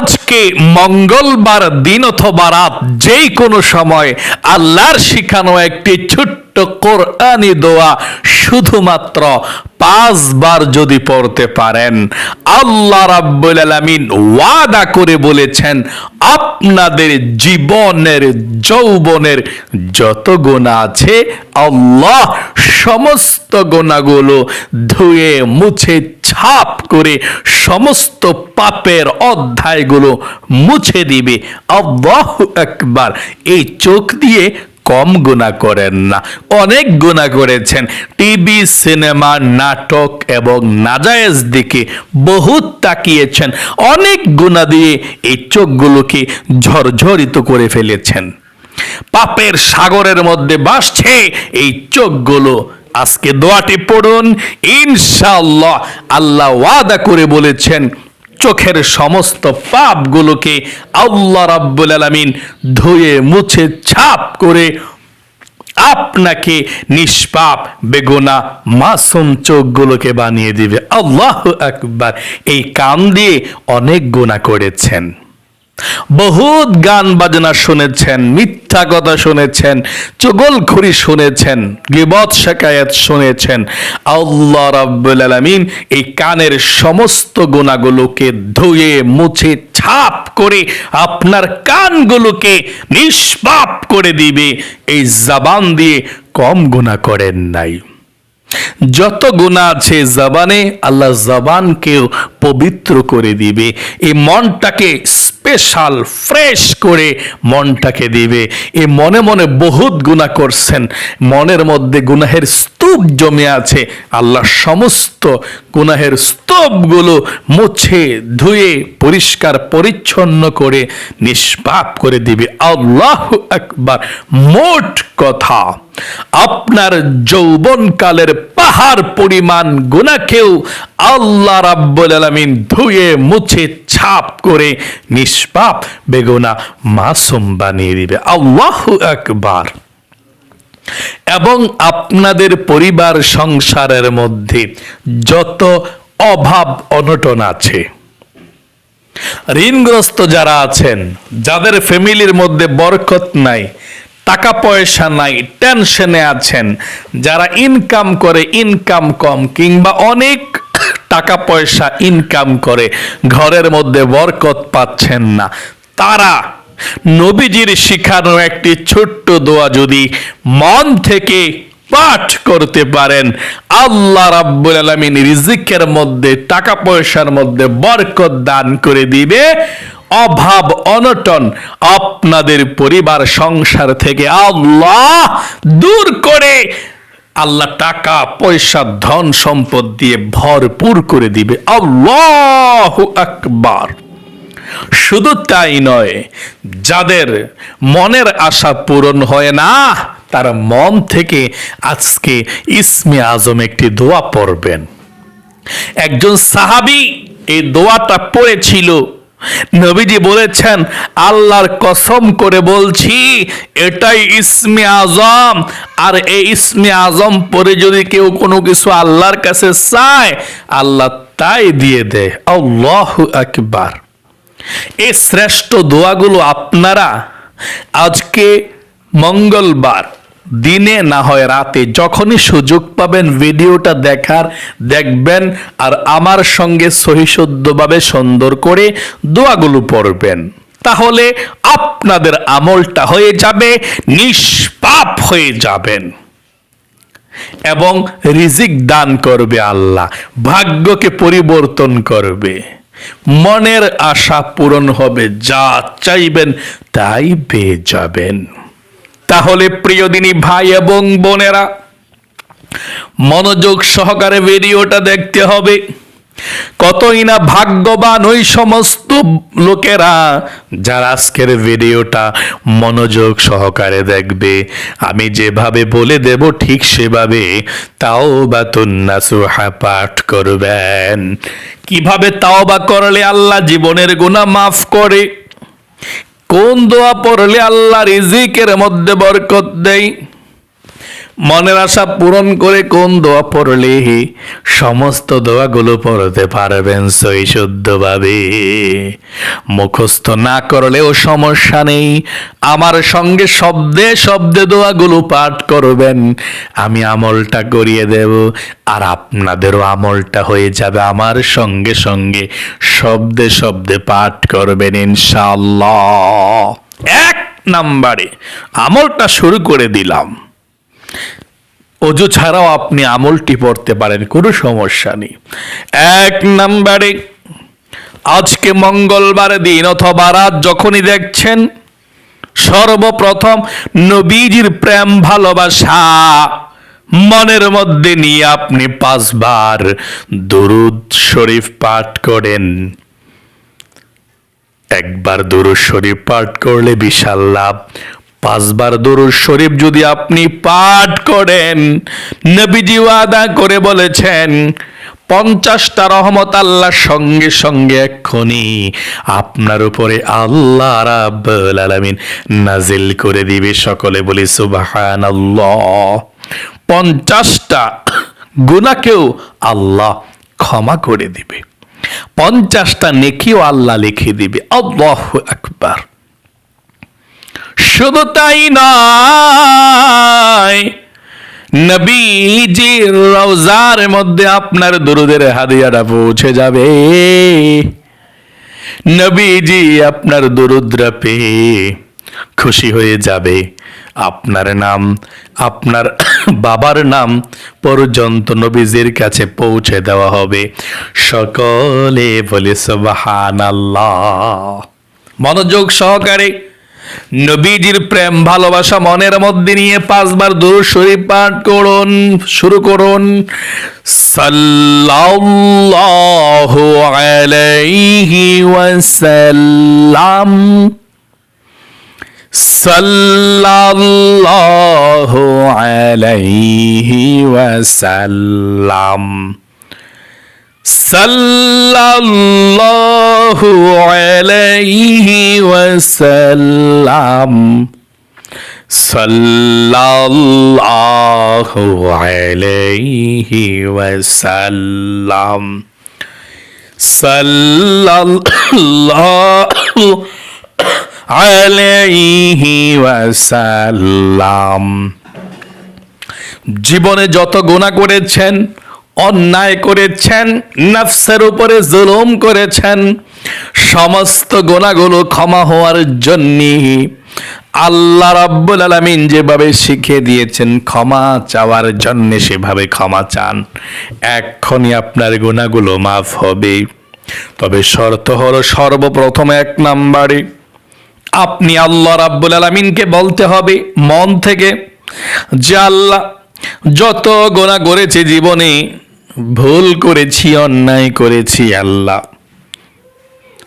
আজকে মঙ্গলবার দিন অথবা রাত যেই কোনো সময় আল্লাহর শিখানো একটি ছোট্ট কোরআনি দোয়া শুধুমাত্র পাঁচবার যদি পড়তে পারেন। আল্লাহ রাব্বুল আলামিন ওয়াদা করে বলেছেন, আপনাদের জীবনের, যৌবনের যত গোনা আছে, আল্লাহ সমস্ত গোনাগুলো ধুয়ে, মুছে, ছাপ করে সমস্ত পাপের অধ্যায়গুলো মুছে দিবে। আল্লাহ একবার এই চোখ দিয়ে কম গুণা করেন না। অনেক গুণা করেছেন। টিভি, সিনেমা, নাটক এবং নাজায়েজ দিকে বহুত তাকিয়েছেন। অনেক গুণা দিয়ে এই চোখগুলোকে ঝরঝরিত করে ফেলেছেন। পাপের সাগরের মধ্যে বাসছে এই চোখগুলো। আজকে দোয়াটি পড়ুন। ইনশাআল্লাহ আল্লাহ ওয়াদা করে বলেছেন চোখের সমস্ত পাপগুলোকে আল্লাহ রাব্বুল আলামিন ধুয়ে, মুছে, ছাপ করে আপনাকে নিষ্পাপ, বেগুনা, মাসুম চোখগুলোকে বানিয়ে দিবে। আল্লাহ আকবার। এই কান দিয়ে অনেক গুণা করেছেন। বহুত গান বাজনা শুনেছেন, মিথ্যা কথা শুনেছেন চগলখড়ি শুনেছেন, গিবত শেখায়াত শুনেছেন। আল্লাহ রাব্বুল আলামিন এই কানের সমস্ত গুণাগুলোকে ধুয়ে, মুছে, ছাপ করে আপনার কানগুলোকে নিষ্পাপ করে দিবে, এই জবান দিয়ে কম গুণা করেন নাই। যত গুণা আছে জবানে, আল্লাহ জবানকেও পবিত্র করে দিবে। এই মনটাকে স্পেশাল ফ্রেশ করে মনটাকে দিবে। এই মনে মনে বহুত গুণা করছেন। মনের মধ্যে গুনাহের স্তূপ জমে আছে। আল্লাহ সমস্ত গুনাহের স্তূপগুলো মুছে, ধুয়ে, পরিষ্কার, পরিচ্ছন্ন করে, নিষ্পাপ করে দিবে। আল্লাহ একবার মোট কথা। আপনার যৌবনকালের পাহাড় পরিমাণ গুনাকেও আল্লাহ রাব্বুল আলামিন ধুয়ে, মুছে, ছাপ করে নিষ্পাপ বেগুনা মাসুম বানিয়ে দিবে। আল্লাহ একবার এবং আপনাদের পরিবার সংসারের মধ্যে যত অভাব অনটন আছে, ঋণগ্রস্ত যারা আছেন, যাদের ফ্যামিলির মধ্যে বরকত নাই, টাকা পয়সা নাই, টেনশনে আছেন, যারা ইনকাম করে ইনকাম কম কিংবা অনেক টাকা পয়সা ইনকাম করে, ঘরের মধ্যে বরকত পাচ্ছেন না। তারা নবীজির শিখানো একটি ছোট্ট দোয়া যদি মন থেকে পাঠ করতে পারেন, আল্লাহ রাব্বুল আলামিন রিজিকের মধ্যে টাকা পয়সার মধ্যে বরকত দান করে দিবে। অভাব, অনটন আপনাদের পরিবার, সংসার থেকে আল্লাহ দূর করে আল্লাহ টাকা, পয়সা, ধন সম্পদ দিয়ে ভরপুর করে দিবে। আল্লাহ আকবার। শুধু তাই নয়, যাদের মনের আশা পূরণ হয় না, তারা মন থেকে আজকে ইসমে আজম একটি দোয়া পড়বেন। একজন সাহাবি এই দোয়াটা পড়েছিল নবীজি বলেছেন, আল্লাহর কসম করে বলছি, এটাই ইসমে আজম। আর এই ইসমে আজম পরে যদি কেউ কোনো কিছু আল্লাহর কাছে চায়, আল্লাহ তাই দিয়ে দেয়। আল্লাহ আকবার। এই শ্রেষ্ঠ দোয়াগুলো আপনারা আজকে মঙ্গলবার দিনে না হয় রাতে। যখনই সুযোগ পাবেন ভিডিওটা দেখার, দেখবেন আর আমার সঙ্গে সহিশুদ্ধভাবে সুন্দর করে দোয়াগুলো পড়বেন। তাহলে আপনাদের আমলটা হয়ে যাবে, নিষ্পাপ হয়ে যাবেন। এবং রিজিক দান করবে আল্লাহ, ভাগ্যকে পরিবর্তন করবে। মনের আশা পূরণ হবে, যা চাইবেন তাই পেয়ে যাবেন। তাহলে প্রিয়দিনী ভাই এবং বোনেরা, মনোযোগ সহকারে ভিডিওটা দেখতে হবে। কতই না ভাগ্যবান ওই সমস্ত লোকেরা যারা আজকের ভিডিওটা মনোযোগ সহকারে দেখবে। আমি যেভাবে বলে দেব ঠিক সেভাবে তাও বা তুন্নাসুহা পাঠ করবেন। কীভাবে তাও বা করলে আল্লাহ জীবনের গুণা মাফ করে? কোন দোয়া পড়লে আল্লাহ রিজিকের মধ্যে বরকত দেয়? মনের আশা পূরণ করে কোন দোয়া পড়লে সমস্ত দোয়াগুলো পড়তে পারবেন সই শুদ্ধভাবে মুখস্থ না করলেও সমস্যা নেই। আমার সঙ্গে শব্দে শব্দে দোয়াগুলো পাঠ করবেন। আমি আমলটা করিয়ে দেব আর আপনাদেরও আমলটা হয়ে যাবে আমার সঙ্গে সঙ্গে। শব্দে শব্দে পাঠ করবেন ইনশাল্লাহ এক নাম্বারে আমলটা শুরু করে দিলাম। অজু ছাড়াও আপনি আমলটি পড়তে পারেন, কোনো সমস্যা নেই। এক নাম্বারে, আজকে মঙ্গলবার দিন অথবা রাত যখনই দেখছেন, সর্বপ্রথম নবীজির প্রেম ভালোবাসা মনের মধ্যে নিয়ে আপনি পাঁচবার দরুদ শরীফ পাঠ করেন। একবার দরুদ শরীফ পাঠ করলে বিশাল লাভ। পাঁচবার দরুদ শরীফ যদি আপনি পাঠ করেন, নবীজি ওয়াদা করে বলেছেন, পঞ্চাশটা রহমত আল্লাহ সঙ্গে সঙ্গে এক্ষুনি আপনার উপরে আল্লাহ রাব্বুল আলামিন নাজিল করে দিবে সকলে বলি সুবহানাল্লাহ। পঞ্চাশটা গুনাহকেও আল্লাহ ক্ষমা করে দিবে। পঞ্চাশটা নেকিও আল্লাহ লিখে দিবে। আল্লাহ আকবার। শুধু তাই নয় নবীজির রওজার মধ্যে আপনার দুরুদের হাদিয়াটা পৌঁছে যাবে। নবীজি আপনার দুরুদ্রা পেয়ে খুশি হয়ে যাবে। আপনার নাম, আপনার বাবার নাম পর্যন্ত নবীজির কাছে পৌঁছে দেওয়া হবে। সকলে বলে, সুবহানাল্লাহ। মনোযোগ সহকারে নবীজির প্রেম, ভালোবাসা মনের মধ্যে নিয়ে পাঁচবার দূর শরীফ পাঠ করুন, শুরু করুন। সাল্লাল্লাহু আলাইহি আলাইহি ওয়াসাল্লাম। সাল্লাল্লাহু আলাইহি ওয়াসাল্লাম। সাল্লাল্লাহু আলাইহি ওয়াসাল্লাম। সাল্লাল্লাহু আলাইহি ওয়াসাল্লাম। জীবনে যত গুনাহ করেছেন অন্যায় করেছেন, নফসের উপরে জুলুম করেছেন, সমস্ত গোনাগুলো ক্ষমা হওয়ার জন্য আল্লাহ রাব্বুল আলামিন যেভাবে শিখিয়ে দিয়েছেন, ক্ষমা চাওয়ার জন্য সেভাবে ক্ষমা চান। এক্ষুনি আপনার গোনাগুলো মাফ হবে। তবে শর্ত হলো সর্বপ্রথম এক নাম্বারে, আপনি আল্লাহ রাব্বুল আলামিনকে বলতে হবে মন থেকে যে আল্লাহ যত গোনা করেছে জীবনে, ভুল করেছি, অন্যায় করেছি আল্লাহ।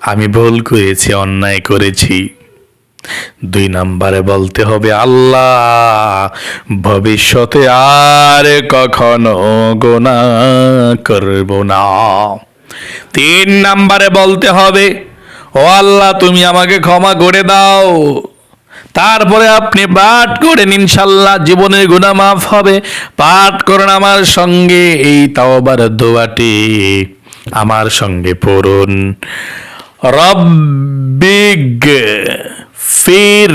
আমি ভুল করেছি, অন্যায় করেছি। দুই নাম্বারে বলতে হবে, আল্লাহ, ভবিষ্যতে আর কখনো গোনা করব না। তিন নাম্বারে বলতে হবে, ও আল্লাহ, তুমি আমাকে ক্ষমা করে দাও। তারপরে আপনি পাঠ করেন ইনশাল্লাহ জীবনের গুণা মাফ হবে। পাঠ করেন আমার সঙ্গে, এই তাওবার দোয়াটি আমার সঙ্গে পড়ুন। রব্বিগ ফির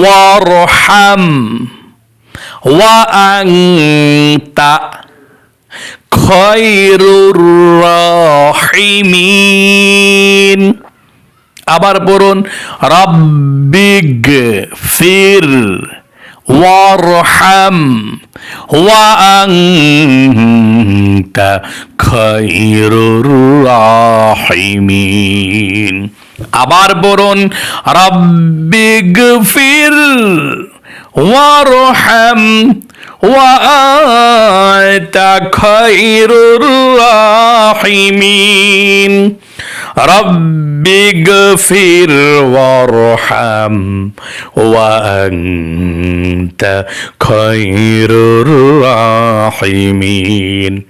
ওয়ারহাম ওয়া আনতা খয়রুর রাহিমিন। আবার পড়ুন রব্বিগ ফির ওয়ারহাম ওয়াংতা খৈরুর রাহিমিন। আবার বলুন রব্বিগ ফির ওয়ারহাম ওয়াংতা খৈরুর রাহিমিন। رب اغفر وارحم وأنت خير الراحمين.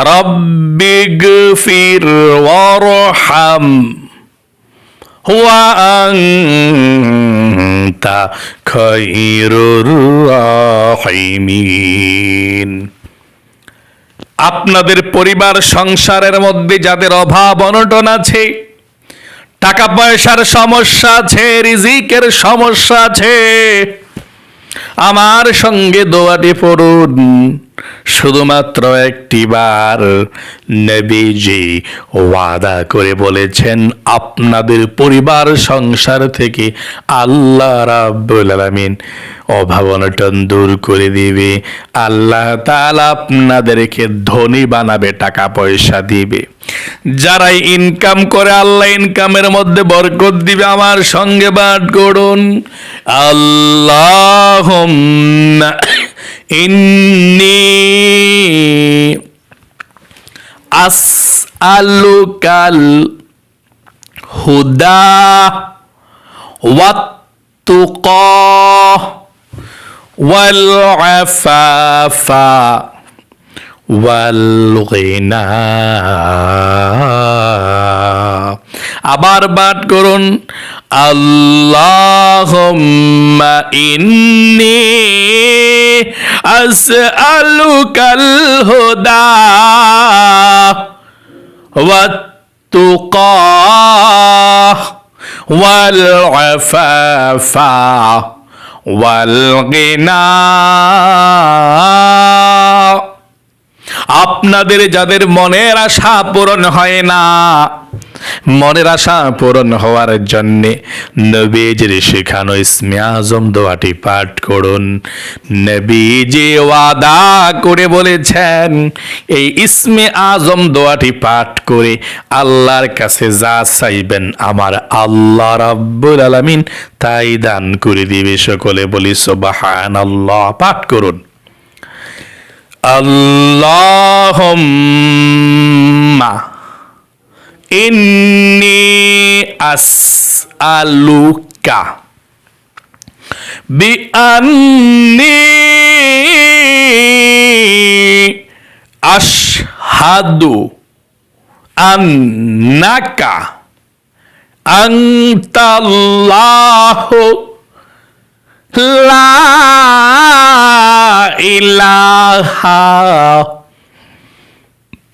رب اغفر وارحم وأنت خير الراحمين. আপনাদের পরিবার, সংসারের মধ্যে যাদের অভাব, অনটন আছে, টাকা পয়সার সমস্যা আছে, রিজিকের সমস্যা আছে, আমার সঙ্গে দোয়াটি পড়ুন। শুধুমাত্র একটি বার নবীজি ওয়াদা করে বলেছেন, আপনাদের পরিবার, সংসার থেকে আল্লাহ রাব্বুল আলামিন অভাবনটন দূর করে দিবে। আল্লাহ তাআলা আপনাদেরকে ধনী বানাবে, টাকা পয়সা দিবে। যারাই ইনকাম করে, আল্লাহ ইনকামের মধ্যে বরকত দিবে। আমার সঙ্গে বাট করুন আল্লাহ إني أسألك الهدى والتقى والعفاف والغنى. আবার বাট করুন আল্লাহুম্মা ইন্নি আসআলুকাল হুদা والتقى والعفاف والغنى আপনাদের যাদের মনের আশা পূরণ হয় না মনের আশা পূরণ হওয়ার জন্যে নবীজির শেখানো ইসমে আজম দোয়াটি পাঠ করুন। নবীজি ওয়াদা করে বলেছেন, এই ইসমে আজম দোয়াটি পাঠ করে আল্লাহর কাছে যা চাইবেন আমার আল্লাহ রাব্বুল আলামিন তাই দান করে দিবে। সকলে বলি, সুবহানাল্লাহ, পাঠ করুন। আল্লাহুম্মা ইন্নি আসআলুকা বিআন্নি আশহাদু আন্নাকা আনতাল্লাহু লা ইলাহা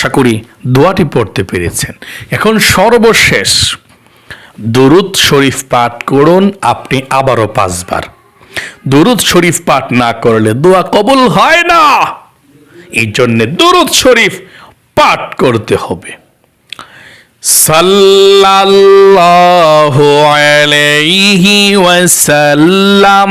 আশা করি দোয়াটি পড়তে পেরেছেন। এখন সর্বশেষ দুরুদ শরীফ পাঠ করুন, আপনি আবারও পাঁচবার। দুরুদ শরীফ পাঠ না করলে দোয়া কবুল হয় না। এই জন্যে দুরুদ শরীফ পাঠ করতে হবে। সাল্লাল্লাহু আলাইহি ওয়াসাল্লাম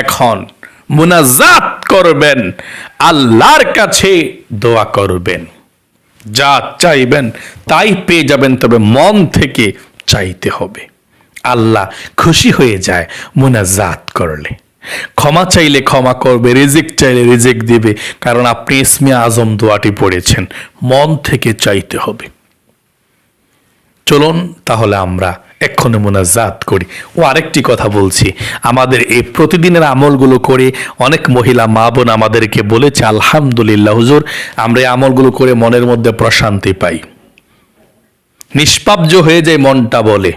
এখন মুনাজাত করবেন, আল্লাহর কাছে দোয়া করবেন। যা চাইবেন তাই পেয়ে যাবেন, তবে মন থেকে চাইতে হবে। আল্লাহ খুশি হয়ে যায় মুনাজাত করলে। ক্ষমা চাইলে ক্ষমা করবে, রিজিক চাইলে রিজিক দিবে, কারণ আপনি ইসমে আজম দোয়াটি পড়েছেন, মন থেকে চাইতে হবে। চলুন তাহলে আমরা এক্ষণে মোনাজাত করি। ও আরেকটি কথা বলছি। আমাদের এই প্রতিদিনের আমলগুলো করে অনেক মহিলা মা বোন আমাদেরকে বলেছে, আলহামদুলিল্লাহ হুজুর, আমরা এই আমলগুলো করে মনের মধ্যে প্রশান্তি পাই। নিষ্পাব্য হয়ে যায় মনটা বলে।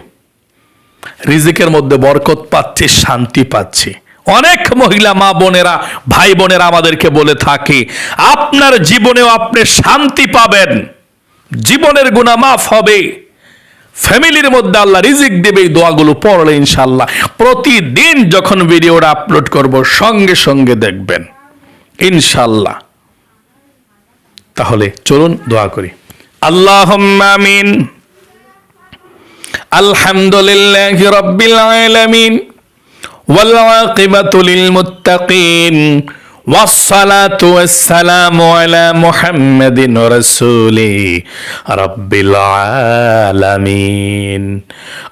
রিজিকের মধ্যে বরকত পাচ্ছে, শান্তি পাচ্ছে। অনেক মহিলা মা বোনেরা, ভাই বোনেরা আমাদেরকে বলে থাকে, আপনার জীবনেও আপনি শান্তি পাবেন। জীবনের গুণা মাফ হবে। ফ্যামিলির মধ্যে আল্লাহ রিজিক দেবে এই দোয়াগুলো পড়লে ইনশাল্লাহ প্রতিদিন যখন ভিডিওটা আপলোড করব, সঙ্গে সঙ্গে দেখবেন। ইনশাল্লাহ তাহলে চলুন দোয়া করি। আল্লাহ আমিন। আলহামদুলিল্লাহ রব্বিল আলামিন। ওয়াল আকিবাতুল মুত্তাকিন। والصلاة والسلام على محمد رسوله رب العالمين.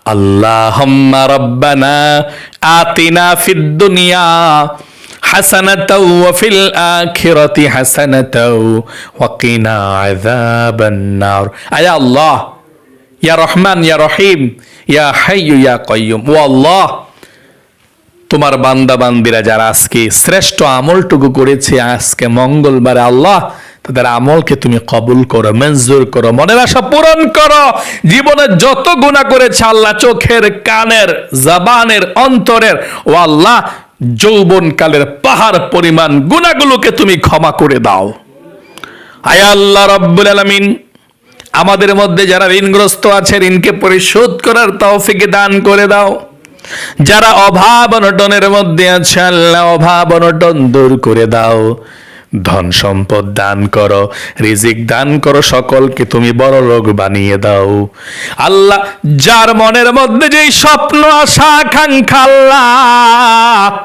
اللهم ربنا آتنا في الدنيا حسنة وفي الآخرة حسنة وقنا عذاب النار. أي الله يا رحمن يا رحيم يا حي يا قيوم. والله তোমার বান্দা বান্দিরা যারা আজকে শ্রেষ্ঠ আমলটুকু করেছে, আজকে মঙ্গলবারে আল্লাহ তাদের আমলকে তুমি কবুল করো, মঞ্জুর করো, মনের আশা পূরণ করো। জীবনে যত গুণা করেছে আল্লাহ, চোখের, কানের, জাবানের, অন্তরের, ও আল্লাহ যৌবন কালের পাহাড় পরিমাণ গুণাগুলোকে তুমি ক্ষমা করে দাও। আয় আল্লাহ রব্বুল আলামিন, আমাদের মধ্যে যারা ঋণগ্রস্ত আছে, ঋণকে পরিশোধ করার তৌফিকে দান করে দাও। যারা অভাব অনটনের মধ্যে আছে, আল্লাহ অভাব অনটন দূর করে দাও। ধন সম্পদ দান করো, রিজিক দান করো, সকলকে তুমি বড় লোক বানিয়ে দাও। আল্লাহ, যার মনের মধ্যে যেই স্বপ্ন, আশা, আকাঙ্ক্ষা, আল্লাহ,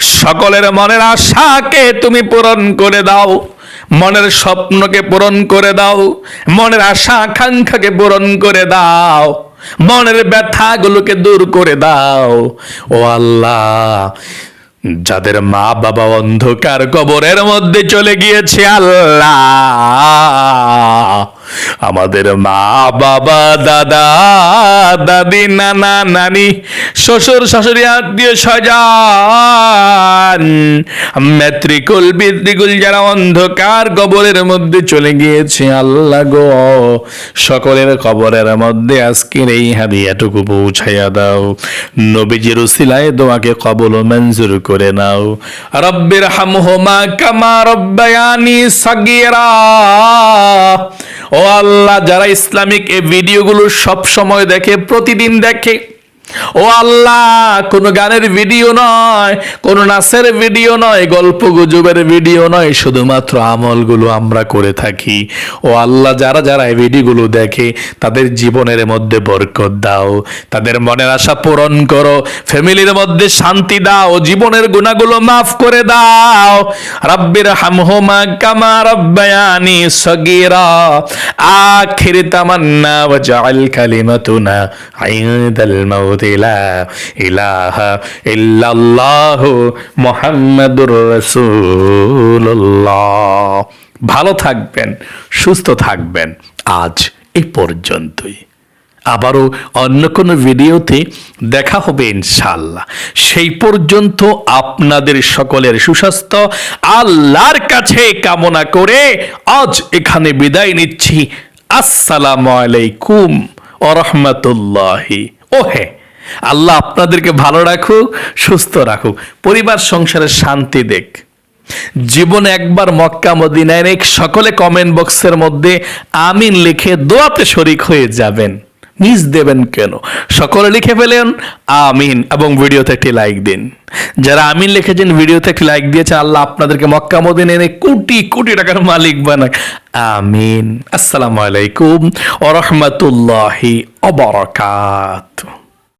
সকলের মনের আশাকে তুমি পূরণ করে দাও। মনের স্বপ্নকে পূরণ করে দাও, মনের আশা, আকাঙ্ক্ষাকে পূরণ করে দাও। মনের ব্যথাগুলোকে দূর করে দাও। ও আল্লাহ, যাদের মা বাবা অন্ধকার কবরের মধ্যে চলে গিয়েছে আল্লাহ। আমাদের মা, বাবা, দাদা, দাদি, নানা, নানি, শ্বশুর, শাশুড়ি, আত্মীয় স্বজন। মেত্রিকুল, বিদ্রিকুল যারা অন্ধকার কবরের মধ্যে চলে গিয়েছে, আল্লাহ গো, সকলের কবরের মধ্যে আজকের এই হাদিয়াটুকু পৌঁছাইয়া দাও। নবীজির উসিলায় তোমাকে কবল মঞ্জুর করে নাও। রব্বির হামহুমা কামা রব্বায়ানি সাগীরা। ও আল্লাহ যারা ইসলামিক এই ভিডিওগুলো সব সময় দেখে প্রতিদিন দেখে ও আল্লাহ, কোন গানের ভিডিও নয়, কোন নাচের ভিডিও নয়, গল্প গুজবের ভিডিও নয়, শুধুমাত্র আমলগুলো আমরা করে থাকি। ও আল্লাহ, যারা যারা এই ভিডিওগুলো দেখে, তাদের জীবনের মধ্যে বরকত দাও, তাদের মনের আশা পূরণ করো, ফ্যামিলির মধ্যে শান্তি দাও, জীবনের গুণাগুলো মাফ করে দাও। রব্বির হামহুমা কামা রব্বায়ানি সগীরা। আখির তামান্না ওয়াজআল কালিমাতুনা আইদাল মাউত। মুহাম্মাদুর ভালো থাকবেন, সুস্থ থাকবেন আজ এ পর্যন্তই। আবারও অন্য কোনো ভিডিওতে দেখা হবে ইনশাল্লাহ সেই পর্যন্ত আপনাদের সকলের সুস্বাস্থ্য, আল্লাহর কাছে কামনা করে আজ এখানে বিদায় নিচ্ছি। আসসালামু আলাইকুম ও রহমতুল্লাহি। ও হে আল্লাহ আপনাদেরকে ভালো রাখুক, সুস্থ রাখুক। পরিবার, সংসারে শান্তি দেখ। জীবনে একবার মক্কা, মদিনায় রেখ সকলে কমেন্ট বক্সের মধ্যে আমিন লিখে দোয়াতে শরিক হয়ে যাবেন। মিস দেবেন কেন? সকলে লিখে ফেলেন, আমিন, এবং ভিডিওতে একটি লাইক দিন। যারা আমিন লিখেছেন, ভিডিওতে একটি লাইক দিয়েছেন আল্লাহ আপনাদেরকে মক্কা মদিনে এনে কোটি কোটি টাকার মালিক বানাক। আমিন। আসসালামু আলাইকুম ও রহমতুল্লাহি অবরকাত